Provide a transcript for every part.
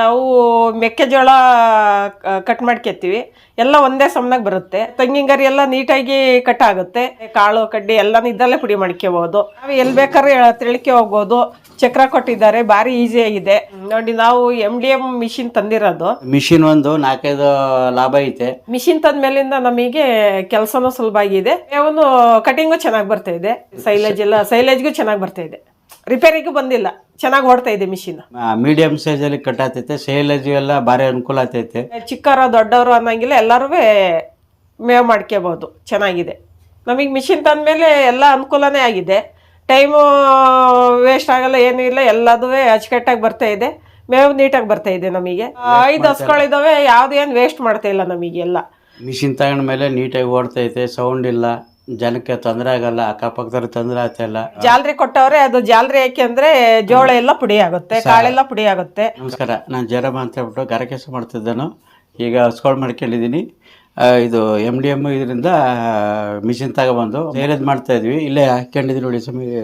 ನಾವು ಮೆಕ್ಕೆಜೋಳ ಕಟ್ ಮಾಡ್ಕೊತೀವಿ ಎಲ್ಲ ಒಂದೇ ಸಮನಾಗ ಬರುತ್ತೆ. ತೆಂಗಿನಗರಿ ಎಲ್ಲ ನೀಟಾಗಿ ಕಟ್ ಆಗುತ್ತೆ. ಕಾಳು ಕಡ್ಡಿ ಎಲ್ಲಾನು ಇದ್ದಲ್ಲೇ ಪುಡಿ ಮಾಡ್ಕೋಬಹುದು ನಾವು ಎಲ್ಲಿ ಬೇಕಾದ್ರೆ ತಿಳಿಕೆ ಹೋಗ್ಬೋದು. ಚಕ್ರ ಕೊಟ್ಟಿದ್ದಾರೆ. ಭಾರಿ ಈಸಿ ಆಗಿದೆ. ನೋಡಿ ನಾವು ಎಂ ಡಿ ಎಂ ಮಿಷಿನ್ ತಂದಿರೋದು. ಮಿಷಿನ್ ಒಂದು ನಾಲ್ಕೈದು ಲಾಭ ಐತೆ. ಮಿಷಿನ್ ತಂದ ಮೇಲಿಂದ ನಮಗೆ ಕೆಲಸನೂ ಸುಲಭ ಆಗಿದೆ. ಅವನು ಕಟಿಂಗು ಚೆನ್ನಾಗಿ ಬರ್ತಾ ಇದೆ. ಸೈಲೇಜ್ ಎಲ್ಲ ಸೈಲೇಜ್ಗೂ ಚೆನ್ನಾಗಿ ಬರ್ತಾ ಇದೆ. ರಿಪೇರಿಗೂ ಬಂದಿಲ್ಲ. ಚೆನ್ನಾಗಿ ಓಡ್ತಾ ಇದೆ ಮಿಷಿನ್. ಮೀಡಿಯಂ ಸೈಜಲ್ಲಿ ಕಟ್ ಆಗ್ತೈತೆ. ಸೇಲಜ್ ಎಲ್ಲ ಭಾರಿ ಅನುಕೂಲ ಆಗ್ತೈತೆ. ಚಿಕ್ಕವರು ದೊಡ್ಡವರು ಅನ್ನಂಗಿಲ್ಲ ಎಲ್ಲರೂ ಮೇವ್ ಮಾಡ್ಕೋಬಹುದು ಚೆನ್ನಾಗಿದೆ. ನಮಗೆ ಮಿಷಿನ್ ತಂದಮೇಲೆ ಎಲ್ಲ ಅನುಕೂಲನೇ ಆಗಿದೆ. ಟೈಮು ವೇಸ್ಟ್ ಆಗಲ್ಲ ಏನೂ ಇಲ್ಲ ಎಲ್ಲದೂ ಅಚ್ಚುಕಟ್ಟಾಗಿ ಬರ್ತಾ ಇದೆ. ಮೇವು ನೀಟಾಗಿ ಬರ್ತಾ ಇದೆ ನಮಗೆ. ಐದು ಹಸ್ಗಳಿದಾವೆ ಯಾವ್ದು ಏನು ವೇಸ್ಟ್ ಮಾಡ್ತಾ ಇಲ್ಲ ನಮಗೆ ಎಲ್ಲ. ಮಿಷಿನ್ ತಗೊಂಡ್ಮೇಲೆ ನೀಟಾಗಿ ಓಡ್ತೈತೆ ಸೌಂಡ್ ಇಲ್ಲ. ಜನಕ್ಕೆ ತೊಂದರೆ ಆಗಲ್ಲ ಅಕ್ಕಪಕ್ಕದವ್ರಿಗೆ ತೊಂದರೆ ಆಗ್ತಾಯಿಲ್ಲ ಜಾಲರಿ ಕೊಟ್ಟವ್ರೆ ಅದು ಜಾಲ್ರಿ ಯಾಕೆ ಅಂದ್ರೆ ಜೋಳ ಎಲ್ಲ ಪುಡಿ ಆಗುತ್ತೆ ಕಾಳೆಲ್ಲ ಪುಡಿ ಆಗುತ್ತೆ. ನಮಸ್ಕಾರ ನಾನು ಜಯರಾಮ ಅಂತ ಹೇಳ್ಬಿಟ್ಟು ಗಾರೆ ಕೆಲಸ ಮಾಡ್ತಿದ್ದನು. ಈಗ ಸ್ಕೋಲ್ ಮಾಡ್ಕೊಂಡಿದ್ದೀನಿ. ಇದು ಎಂ ಡಿ ಎಂ ಇದರಿಂದ ಮಿಷಿನ್ ತಗೊಬಂದು ಸೇಲದ್ ಮಾಡ್ತಾ ಇದ್ವಿ. ಇಲ್ಲೇ ಹಾಕ್ಕೊಂಡಿದ್ವಿ ನೋಡಿ ಸೇಲದಲ್ಲಿ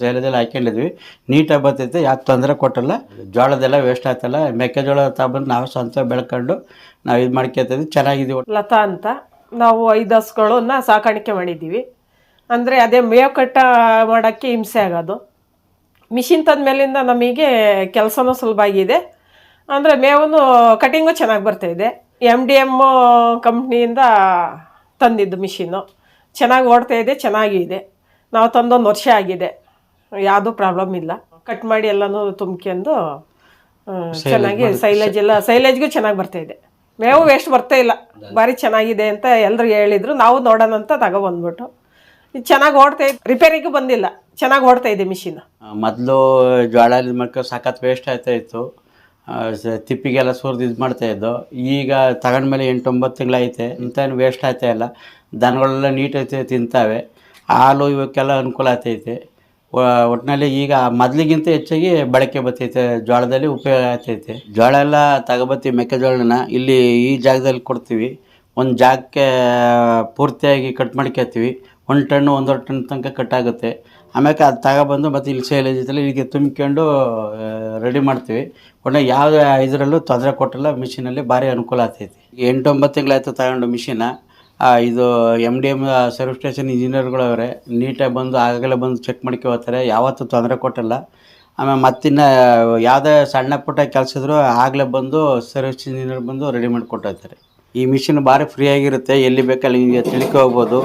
ಸೇಲದೆಲ್ಲ ಹಾಕ್ಕೊಂಡಿದ್ವಿ. ನೀಟಾಗಿ ಬರ್ತೈತೆ ಯಾವ ತೊಂದರೆ ಕೊಟ್ಟಲ್ಲ. ಜೋಳದೆಲ್ಲ ವೇಸ್ಟ್ ಆಗ್ತಲ್ಲ ಮೆಕ್ಕೆಜೋಳ ತಗೊಂಡು ನಾವು ಸ್ವಂತ ಬೆಳ್ಕೊಂಡು ನಾವು ಇದು ಮಾಡ್ಕೊತಿದ್ವಿ. ಚೆನ್ನಾಗಿದ್ದೀವಿ ಲತಾ ಅಂತ. ನಾವು ಐದು ಹಸುಗಳನ್ನ ಸಾಕಾಣಿಕೆ ಮಾಡಿದ್ದೀವಿ. ಅಂದರೆ ಅದೇ ಮೇವು ಕಟ್ಟ ಮಾಡೋಕ್ಕೆ ಹಿಂಸೆ ಆಗೋದು. ಮಿಷಿನ್ ತಂದ ಮೇಲಿಂದ ನಮಗೆ ಕೆಲಸನೂ ಸುಲಭ ಆಗಿದೆ. ಅಂದರೆ ಮೇವನ್ನು ಕಟಿಂಗು ಚೆನ್ನಾಗಿ ಬರ್ತಾಯಿದೆ ಎಂ ಡಿ ಎಂ ಕಂಪ್ನಿಯಿಂದ ತಂದಿದ್ದು ಮಿಷಿನ್ನು. ಚೆನ್ನಾಗಿ ಓಡ್ತಾ ಇದೆ ಚೆನ್ನಾಗಿದೆ ನಾವು ತಂದೊಂದು ವರ್ಷ ಆಗಿದೆ. ಯಾವುದೂ ಪ್ರಾಬ್ಲಮ್ ಇಲ್ಲ. ಕಟ್ ಮಾಡಿ ಎಲ್ಲನೂ ತುಂಬ್ಕೊಂಡು ಚೆನ್ನಾಗಿ ಸೈಲೇಜ್ ಎಲ್ಲ ಸೈಲೇಜ್ಗೂ ಚೆನ್ನಾಗಿ ಬರ್ತಾಯಿದೆ ಇದೆ. ಮೇವು ವೇಸ್ಟ್ ಬರ್ತಾ ಇಲ್ಲ. ಭಾರಿ ಚೆನ್ನಾಗಿದೆ ಅಂತ ಎಲ್ಲರೂ ಹೇಳಿದ್ರು. ನಾವು ನೋಡೋಣ ಅಂತ ತಗೊಬಂದ್ಬಿಟ್ಟು ಇದು ಚೆನ್ನಾಗಿ ಓಡ್ತಾ ಇದೆ ರಿಪೇರಿಗೂ ಬಂದಿಲ್ಲ. ಚೆನ್ನಾಗಿ ಓಡ್ತಾ ಇದೆ ಮಿಷಿನ್. ಮೊದಲು ಜೋಳ ಇದು ಮಾಡ್ಕೊ ಸಖತ್ ವೇಸ್ಟ್ ಆಯ್ತಾ ಇತ್ತು. ತಿಪ್ಪಿಗೆಲ್ಲ ಸುರಿದು ಇದು ಮಾಡ್ತಾ ಇದ್ದು. ಈಗ ತಗೊಂಡ್ಮೇಲೆ ಎಂಟು ಒಂಬತ್ತು ತಿಂಗಳೈತೆ ಇಂಥೇನು ವೇಸ್ಟ್ ಆಯ್ತಾ ಇಲ್ಲ. ದನಗಳೆಲ್ಲ ನೀಟೈತೆ ತಿಂತಾವೆ. ಹಾಲು ಇವಕ್ಕೆಲ್ಲ ಅನುಕೂಲ ಆಗ್ತೈತೆ ಒಟ್ಟಿನಲ್ಲಿ ಈಗ ಮೊದಲಿಗಿಂತ ಹೆಚ್ಚಾಗಿ ಬಳಕೆ ಬರ್ತೈತೆ ಜೋಳದಲ್ಲಿ ಉಪಯೋಗ ಆಗ್ತೈತೆ. ಜೋಳ ಎಲ್ಲ ತಗೊಬತ್ತೀವಿ ಮೆಕ್ಕೆಜೋಳನ ಇಲ್ಲಿ ಈ ಜಾಗದಲ್ಲಿ ಕೊಡ್ತೀವಿ. ಒಂದು ಜಾಗಕ್ಕೆ ಪೂರ್ತಿಯಾಗಿ ಕಟ್ ಮಾಡ್ಕೊತೀವಿ ಒಂದು ಟನ್ನು, ಒಂದೂವರೆ ಟನ್ ತನಕ ಕಟ್ ಆಗುತ್ತೆ. ಆಮ್ಯಾಕೆ ಅದು ತಗೊಬಂದು ಮತ್ತು ಇಲ್ಲಿ ಸೇಲೇಜ್ ಇದ್ದಲ್ಲಿ ಇಲ್ಲಿಗೆ ತುಂಬಿಕೊಂಡು ರೆಡಿ ಮಾಡ್ತೀವಿ. ಒಳ್ಳೆ ಯಾವುದೇ ಇದರಲ್ಲೂ ತೊಂದರೆ ಕೊಟ್ಟಿಲ್ಲ, ಮಿಷಿನಲ್ಲಿ ಭಾರಿ ಅನುಕೂಲ ಆಗ್ತೈತಿ. ಎಂಟು ಒಂಬತ್ತು ತಿಂಗಳಾಯ್ತು ತಗೊಂಡು ಮಿಷಿನ. ಇದು M D M service station ಇಂಜಿನಿಯರ್ಗಳು ಅವರೇ ನೀಟಾಗಿ ಬಂದು ಆಗಲೇ ಬಂದು ಚೆಕ್ ಮಾಡ್ಕೊ ಹೋಗ್ತಾರೆ ಯಾವತ್ತೂ ತೊಂದರೆ ಕೊಟ್ಟಿಲ್ಲ. ಆಮೇಲೆ ಮತ್ತಿನ್ನ, ಯಾವುದೇ ಸಣ್ಣ ಪುಟ್ಟ ಕೆಲಸ ಇದ್ರೂ ಆಗಲೇ ಬಂದು ಸರ್ವಿಸ್ ಇಂಜಿನಿಯರ್ ಬಂದು ರೆಡಿ ಮಾಡಿ ಕೊಟ್ಟೋಗ್ತಾರೆ ಈ ಮಿಷಿನ್ ಭಾರಿ ಫ್ರೀಯಾಗಿರುತ್ತೆ ಎಲ್ಲಿ ಬೇಕಲ್ಲಿ ಹಿಂಗೆ ತಿಳ್ಕೊ ಹೋಗ್ಬೋದು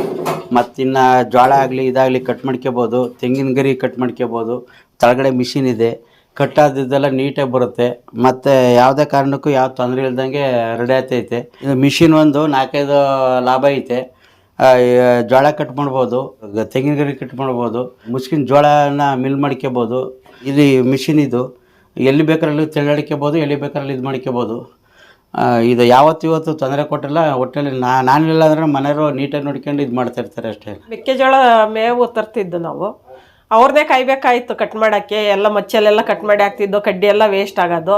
ಮತ್ತಿನ್ನು ಜೋಳ ಆಗಲಿ ಇದಾಗಲಿ ಕಟ್ ಮಾಡ್ಕೋಬೋದು. ತೆಂಗಿನ ಗರಿ ಕಟ್ ಮಾಡ್ಕೋಬೋದು. ತಳಗಡೆ ಮಿಷಿನ್ ಇದೆ. ಕಟ್ಟಾದಿದ್ದೆಲ್ಲ ನೀಟಾಗಿ ಬರುತ್ತೆ. ಮತ್ತು ಯಾವುದೇ ಕಾರಣಕ್ಕೂ ಯಾವ ತೊಂದರೆ ಇಲ್ದಂಗೆ ರೆಡಿ ಆಗ್ತೈತೆ ಇದು ಮಿಷಿನ್ ಒಂದು ನಾಲ್ಕೈದು ಲಾಭ ಐತೆ. ಜೋಳ ಕಟ್ ಮಾಡ್ಬೋದು ತೆಂಗಿನ ಗರಿ ಕಟ್ ಮಾಡ್ಬೋದು ಮುಸ್ಕಿನ ಜೋಳನ ಮಿಲ್ ಮಾಡ್ಕೋಬೋದು ಇದು ಮಿಷಿನ್ ಇದು. ಎಲ್ಲಿ ಬೇಕಾರಲ್ಲಿ ತೆಳ್ಳಾಡ್ಕೋಬೋದು ಎಲ್ಲಿ ಬೇಕಾರಲ್ಲಿ ಇದು ಮಾಡ್ಕೋಬೋದು ಇದು ಯಾವತ್ತಿವತ್ತು ತೊಂದರೆ ಕೊಟ್ಟಿಲ್ಲ, ಒಟ್ಟಲ್ಲಿ ನಾ, ನಾನಿಲ್ಲ ಅಂದರೆ ಮನೆಯವರು ನೀಟಾಗಿ ನೋಡ್ಕೊಂಡು ಇದು ಮಾಡ್ತಾ ಇರ್ತಾರೆ ಅಷ್ಟೇ. ಮೆಕ್ಕೆಜೋಳ ಮೇವು ತರ್ತಿದ್ದು ನಾವು. ಅವ್ರನ್ನೇ ಕಾಯ್ಬೇಕಾಯ್ತು ಕಟ್ ಮಾಡೋಕ್ಕೆ, ಎಲ್ಲ ಮಚ್ಚಲೆಲ್ಲ ಕಟ್ ಮಾಡಿ ಹಾಕ್ತಿದ್ದು, ಕಡ್ಡಿ ಎಲ್ಲ ವೇಸ್ಟ್ ಆಗೋದು.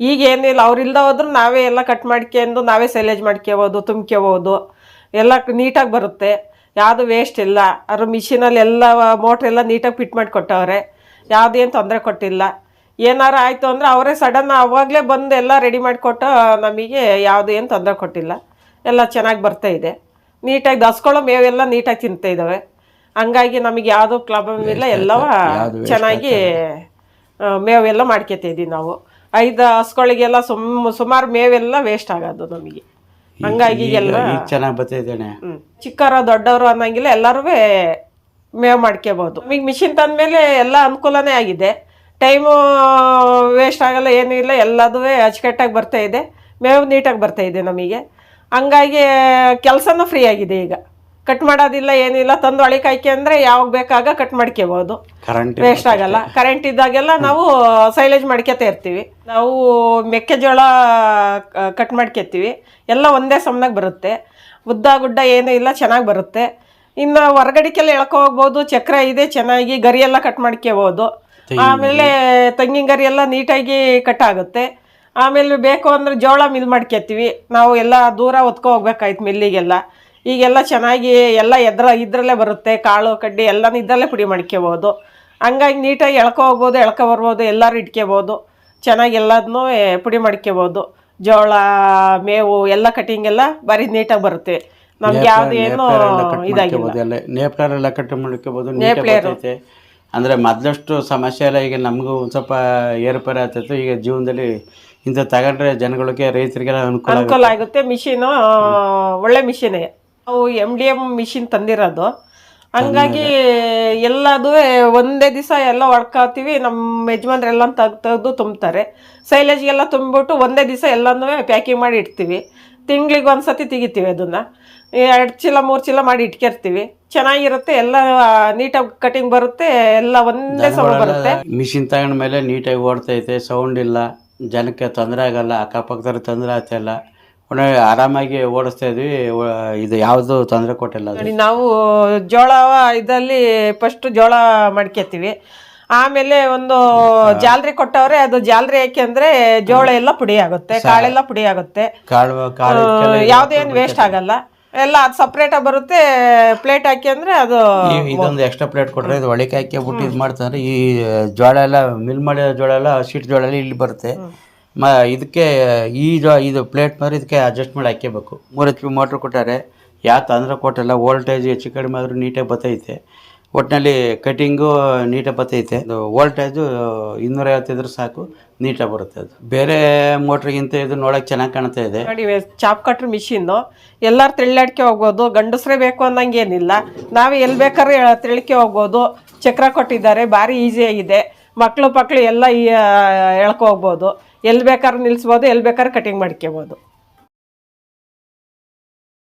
ಈಗ ಏನಿಲ್ಲ ಅವ್ರಿಲ್ದ ಹೋದ್ರು ನಾವೇ ಎಲ್ಲ ಕಟ್ ಮಾಡ್ಕೊಂಡು ನಾವೇ ಸೈಲೇಜ್ ಮಾಡ್ಕೋಬೋದು, ತುಂಬ್ಕೋಬೋದು. ಎಲ್ಲ ನೀಟಾಗಿ ಬರುತ್ತೆ. ಯಾವುದು ವೇಸ್ಟ್ ಇಲ್ಲ. ಅದ್ರ ಮಿಷಿನಲ್ಲಿ ಎಲ್ಲ ಮೋಟ್ರ್ ಎಲ್ಲ ನೀಟಾಗಿ ಫಿಟ್ ಮಾಡಿ ಕೊಟ್ಟವ್ರೆ ಯಾವುದೇನು ತೊಂದರೆ ಕೊಟ್ಟಿಲ್ಲ. ಏನಾರು ಆಯಿತು ಅಂದರೆ ಅವರೇ ಸಡನ್ ಅವಾಗಲೇ ಬಂದು ಎಲ್ಲ ರೆಡಿ ಮಾಡಿಕೊಟ್ಟು, ನಮಗೆ ಯಾವುದು ಏನು ತೊಂದರೆ ಕೊಟ್ಟಿಲ್ಲ. ಎಲ್ಲ ಚೆನ್ನಾಗಿ ಬರ್ತಾ ಇದೆ. ನೀಟಾಗಿ ದಸ್ಕೊಳ್ಳೋ ಮೇವೆಲ್ಲ ನೀಟಾಗಿ ತಿಂತಾ ಇದ್ದಾವೆ ಹಂಗಾಗಿ ನಮಗೆ ಯಾವುದೂ ಪ್ರಾಬ್ಲಮ್ ಇಲ್ಲ ಎಲ್ಲವ ಚೆನ್ನಾಗಿ ಮೇವೆಲ್ಲ ಮಾಡ್ಕೊತಿದ್ವಿ ಇದ್ದೀವಿ ನಾವು. ಐದು ಹಸುಗಳಿಗೆಲ್ಲ ಸುಮ್ ಸುಮಾರು ಮೇವೆಲ್ಲ ವೇಸ್ಟ್ ಆಗೋದು ನಮಗೆ. ಹಂಗಾಗಿ ಎಲ್ಲ ಚೆನ್ನಾಗಿ ಬರ್ತಿದ್ದೇನೆ. ಚಿಕ್ಕವರು ದೊಡ್ಡವರು ಅನ್ನಂಗಿಲ್ಲ ಎಲ್ಲರೂ ಮೇವು ಮಾಡ್ಕೋಬೋದು. ಈಗ ಮಿಷಿನ್ ತಂದಮೇಲೆ ಎಲ್ಲ ಅನುಕೂಲನೇ ಆಗಿದೆ. ಟೈಮು ವೇಸ್ಟ್ ಆಗಲ್ಲ ಏನೂ ಇಲ್ಲ ಎಲ್ಲದೂ ಅಚ್ಚುಕಟ್ಟಾಗಿ ಬರ್ತಾ ಇದೆ. ಮೇವು ನೀಟಾಗಿ ಬರ್ತಾ ಇದೆ ನಮಗೆ. ಹಂಗಾಗಿ ಕೆಲಸನೂ ಫ್ರೀ ಆಗಿದೆ ಈಗ. ಕಟ್ ಮಾಡೋದಿಲ್ಲ ಏನಿಲ್ಲ ತಂದು ಅಳಿಕಾಯ್ಕೆ ಅಂದ್ರೆ ಯಾವಾಗ ಬೇಕಾಗ ಕಟ್ ಮಾಡ್ಕೋಬಹುದು ಕರೆಂಟ್ ವೇಸ್ಟ್ ಆಗಲ್ಲ. ಕರೆಂಟ್ ಇದ್ದಾಗೆಲ್ಲ ನಾವು ಸೈಲೇಜ್ ಮಾಡ್ಕೋತಾ ಇರ್ತೀವಿ. ನಾವು ಮೆಕ್ಕೆಜೋಳ ಕಟ್ ಮಾಡ್ಕೊತೀವಿ. ಎಲ್ಲ ಒಂದೇ ಸಮನಾಗ ಬರುತ್ತೆ. ಉದ್ದ ಗುಡ್ಡ ಏನೂ ಇಲ್ಲ ಚೆನ್ನಾಗಿ ಬರುತ್ತೆ. ಇನ್ನು ಹೊರಗಡಿಕೆಲ್ಲ ಎಳ್ಕೊ ಹೋಗ್ಬೋದು. ಚಕ್ರ ಇದೆ ಚೆನ್ನಾಗಿ ಗರಿ ಎಲ್ಲ ಕಟ್ ಮಾಡ್ಕೋಬಹುದು ಆಮೇಲೆ ತೆಂಗಿನ ಗರಿ ಎಲ್ಲ ನೀಟಾಗಿ ಕಟ್ ಆಗುತ್ತೆ. ಆಮೇಲೆ ಬೇಕು ಅಂದ್ರೆ ಜೋಳ ಮಿಲ್ ಮಾಡ್ಕೊತೀವಿ. ನಾವು ಎಲ್ಲ ದೂರ ಹೊತ್ಕೊ ಹೋಗ್ಬೇಕಾಯ್ತು ಮಿಲ್ಲಿಗೆಲ್ಲ. ಈಗೆಲ್ಲ ಚೆನ್ನಾಗಿ ಎಲ್ಲ ಎದ್ರ ಇದ್ರಲ್ಲೇ ಬರುತ್ತೆ ಕಾಳು ಕಡ್ಡಿ ಎಲ್ಲನೂ ಇದ್ರಲ್ಲೇ ಪುಡಿ ಮಾಡ್ಕೋಬೋದು ಹಂಗಾಗಿ ನೀಟಾಗಿ ಎಳ್ಕೊ ಹೋಗ್ಬೋದು ಎಳ್ಕೊ ಬರ್ಬೋದು ಎಲ್ಲರೂ ಇಟ್ಕೋಬೋದು ಚೆನ್ನಾಗಿ ಎಲ್ಲದನ್ನು ಪುಡಿ ಮಾಡ್ಕೋಬೋದು ಜೋಳ ಮೇವು ಎಲ್ಲ ಕಟಿಂಗ್ ಎಲ್ಲ ಭಾರಿ ನೀಟಾಗಿ ಬರುತ್ತೆ. ನಮ್ಗೆ ಯಾವ್ದು ಏನು ಇದಾಗಿಲ್ಲ. ನೇಪ್ಲರ್ ಎಲ್ಲ ಕಟ್ ಮಾಡ್ಕೋಬೋದು ಬರ್ತೈತೆ. ಅಂದರೆ ಮೊದಲಷ್ಟು ಸಮಸ್ಯೆ ಎಲ್ಲ ಈಗ ನಮಗೂ ಒಂದು ಸ್ವಲ್ಪ ಏರುಪೇರು ಆಗ್ತಿತ್ತು. ಈಗ ಜೀವನದಲ್ಲಿ ಇಂಥ ತಗೊಂಡ್ರೆ ಜನಗಳಿಗೆ ರೈತರಿಗೆಲ್ಲ ಅನುಕೂಲ ಆಗುತ್ತೆ. ಅನುಕೂಲ ಆಗುತ್ತೆ. ಮಿಷಿನು ಒಳ್ಳೆ ಮಿಷಿನೇ. ನಾವು ಎಂ ಡಿ ಎಂ ಮಿಷಿನ್ ತಂದಿರೋದು. ಹಂಗಾಗಿ ಎಲ್ಲದೂ ಒಂದೇ ದಿವಸ ಎಲ್ಲ ಹೊಡ್ಕೊತೀವಿ ನಮ್ಮ ಯಜಮಾನ್ರೆಲ್ಲ ತೆಗ್ದು ತೆಗೆದು ತುಂಬ್ತಾರೆ. ಸೈಲೇಜ್ಗೆಲ್ಲ ತುಂಬಿಬಿಟ್ಟು ಒಂದೇ ದಿವಸ ಎಲ್ಲನೂ ಪ್ಯಾಕಿಂಗ್ ಮಾಡಿ ಇಡ್ತೀವಿ. ತಿಂಗ್ಳಿಗೆ ಒಂದು ಸತಿ ತೆಗಿತೀವಿ ಅದನ್ನು. ಎರಡು ಚೀಲ ಮೂರು ಚೀಲ ಮಾಡಿ ಇಟ್ಕಿರ್ತೀವಿ. ಚೆನ್ನಾಗಿರುತ್ತೆ ಎಲ್ಲ ನೀಟಾಗಿ ಕಟಿಂಗ್ ಬರುತ್ತೆ ಎಲ್ಲ ಒಂದೇ ಸಮ ಬರುತ್ತೆ. ಮಿಷಿನ್ ತಗೊಂಡ ಮೇಲೆ ನೀಟಾಗಿ ಓಡ್ತೈತೆ ಸೌಂಡ್ ಇಲ್ಲ. ಜನಕ್ಕೆ ತೊಂದರೆ ಆಗಲ್ಲ ಅಕ್ಕಪಕ್ಕದವ್ರಿಗೆ ತೊಂದರೆ ಆಗ್ತಾಯಿಲ್ಲ ಒಳ್ಳೆ ಆರಾಮಾಗಿ ಓಡಿಸ್ತಾ ಇದ್ವಿ. ಒ- ಇದು ಯಾವುದು ತೊಂದರೆ ಕೊಟ್ಟಿಲ್ಲ ಅದು. ನೋಡಿ ನಾವು ಜೋಳ ಇದರಲ್ಲಿ ಫಸ್ಟ್ ಜೋಳ ಮಡ್ಕೆತೀವಿ ಆಮೇಲೆ ಒಂದು ಜಾಲ್ರಿ ಕೊಟ್ಟವ್ರೆ ಅದು ಜಾಲ್ರಿ ಯಾಕೆ ಅಂದ್ರೆ ಜೋಳ ಎಲ್ಲ ಪುಡಿ ಆಗುತ್ತೆ ಕಾಳೆಲ್ಲ ಪುಡಿ ಆಗುತ್ತೆ. ಕಾಳು ಕಾಳು ಇದಕ್ಕೆಲ್ಲ ಯಾವುದೇನು ವೇಸ್ಟ್ ಆಗಲ್ಲ. ಎಲ್ಲ ಅದು ಸಪ್ರೇಟಾಗಿ ಬರುತ್ತೆ ಪ್ಲೇಟ್ ಹಾಕಿ ಅಂದ್ರೆ ಅದು ಈ- ಇದೊಂದು ಎಕ್ಸ್ಟ್ರಾ ಪ್ಲೇಟ್ ಕೊಟ್ರೆ ಇದು ಒಳಕ್ಕೆ ಹಾಕಿ ಬಿಟ್ಟು ಇದು ಮಾಡ್ತಾರೆ. ಈ ಜೋಳ ಎಲ್ಲ ಮಿಲ್ ಮಾಡಿದ ಜೋಳ ಎಲ್ಲ ಶೀಟ್ ಜೋಳ ಎಲ್ಲ ಇಲ್ಲಿ ಬರುತ್ತೆ. ಮ, ಇದಕ್ಕೆ ಜೋ, ಇದು ಪ್ಲೇಟ್ ಮಾತ್ರ ಇದಕ್ಕೆ ಅಡ್ಜಸ್ಟ್ ಮಾಡಿ ಹಾಕ್ಕೋಬೇಕು ಮೂರು ಎಚ್ ಪಿ ಮೋಟ್ರ್ ಕೊಟ್ಟಾರೆ, ಯಾವ ತೊಂದರೆ ಕೊಟ್ಟಿಲ್ಲ ವೋಲ್ಟೇಜ್ ಹೆಚ್ಚು ಕಡಿಮೆ ಆದರೂ ನೀಟಾಗಿ ಬತ್ತೈತೆ. ಒಟ್ಟಿನಲ್ಲಿ ಕಟಿಂಗು ನೀಟಾಗಿ ಬತ್ತೈತೆ. ಅದು ವೋಲ್ಟೇಜು ಇನ್ನೂರೈವತ್ತಿದ್ರೆ ಸಾಕು ನೀಟಾಗಿ ಬರುತ್ತೆ ಅದು. ಬೇರೆ ಮೋಟ್ರಿಗಿಂತ ಇದು ನೋಡೋಕೆ ಚೆನ್ನಾಗಿ ಕಾಣ್ತಾ ಇದೆ. ಚಾಪ್ ಕಟ್ರ್ ಮಿಷಿನ್ನು ಎಲ್ಲರೂ ತಿಳ್ಳಾಡ್ಕೆ ಹೋಗ್ಬೋದು, ಗಂಡಸ್ರೇ ಬೇಕು ಅನ್ನಂಗೇನಿಲ್ಲ ನಾವು ಎಲ್ಲಿ ಬೇಕಾದ್ರೆ ತಿಳ್ಕೆ ಹೋಗ್ಬೋದು. ಚಕ್ರ ಕೊಟ್ಟಿದ್ದಾರೆ, ಭಾರಿ ಈಸಿಯಾಗಿದೆ ಮಕ್ಕಳು ಪಕ್ಕಳು ಎಲ್ಲ ಎಳ್ಕೊ ಹೋಗ್ಬೋದು ಎಲ್ಲಿ ಬೇಕಾದ್ರೂ ನಿಲ್ಲಿಸ್ಬೋದು ಎಲ್ಲಿ ಬೇಕಾದ್ರೂ ಕಟಿಂಗ್ ಮಾಡ್ಕೋಬೋದು